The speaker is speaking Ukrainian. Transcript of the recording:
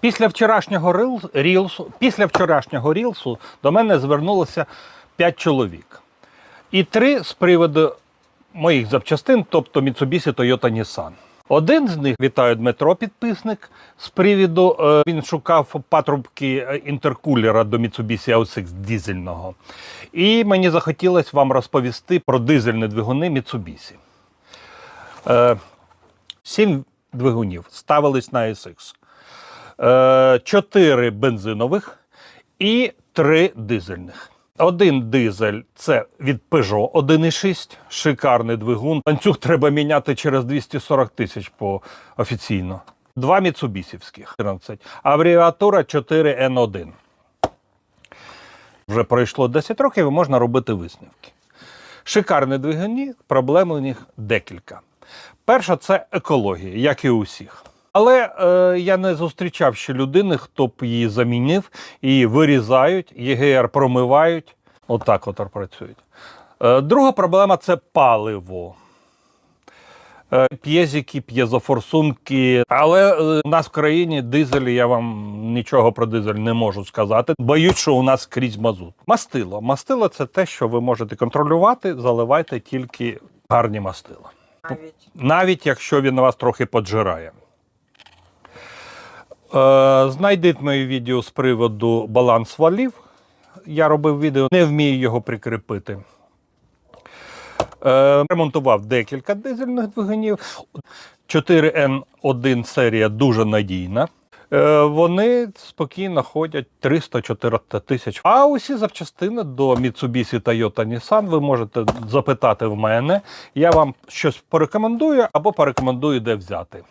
Після вчорашнього рілсу, після вчорашнього рілсу до мене звернулося 5 чоловік. І три з приводу моїх запчастин, тобто Mitsubishi Toyota Nissan. Один з них вітаю Дмитро, підписник. З привіду е, він шукав патрубки е, інтеркулера до Mitsubishi AUSX дизельного. І мені захотілося вам розповісти про дизельні двигуни Mitsubishi. Е, сім двигунів ставились на AUSX. Е, 4 бензинових і три дизельних. Один дизель це від Peugeot 1,6, шикарний двигун. Ланцюг треба міняти через 240 тисяч по офіційно. Два міцубісівських 14. Абревіатура 4 n 1 Вже пройшло 10 років і можна робити висновки. Шикарні двигуні, проблем у них декілька. Перша це екологія, як і у всіх. Але е, я не зустрічав ще людини, хто б її замінив, її вирізають, ЄГР промивають. Отак от працюють. Е, друга проблема це паливо. Е, П'єзики, п'єзофорсунки. Але е, у нас в країні дизель, я вам нічого про дизель не можу сказати. Боюсь, що у нас крізь мазут. Мастило. Мастило це те, що ви можете контролювати, заливайте тільки гарні мастила. Навіть Навіть якщо він вас трохи поджирає. Е, знайдіть моє відео з приводу баланс валів. Я робив відео, не вмію його прикріпити. Е, ремонтував декілька дизельних двигунів. 4N1 серія дуже надійна. Е, вони спокійно ходять 300-400 тисяч. А усі запчастини до Mitsubishi, Toyota, Nissan ви можете запитати в мене. Я вам щось порекомендую або порекомендую, де взяти.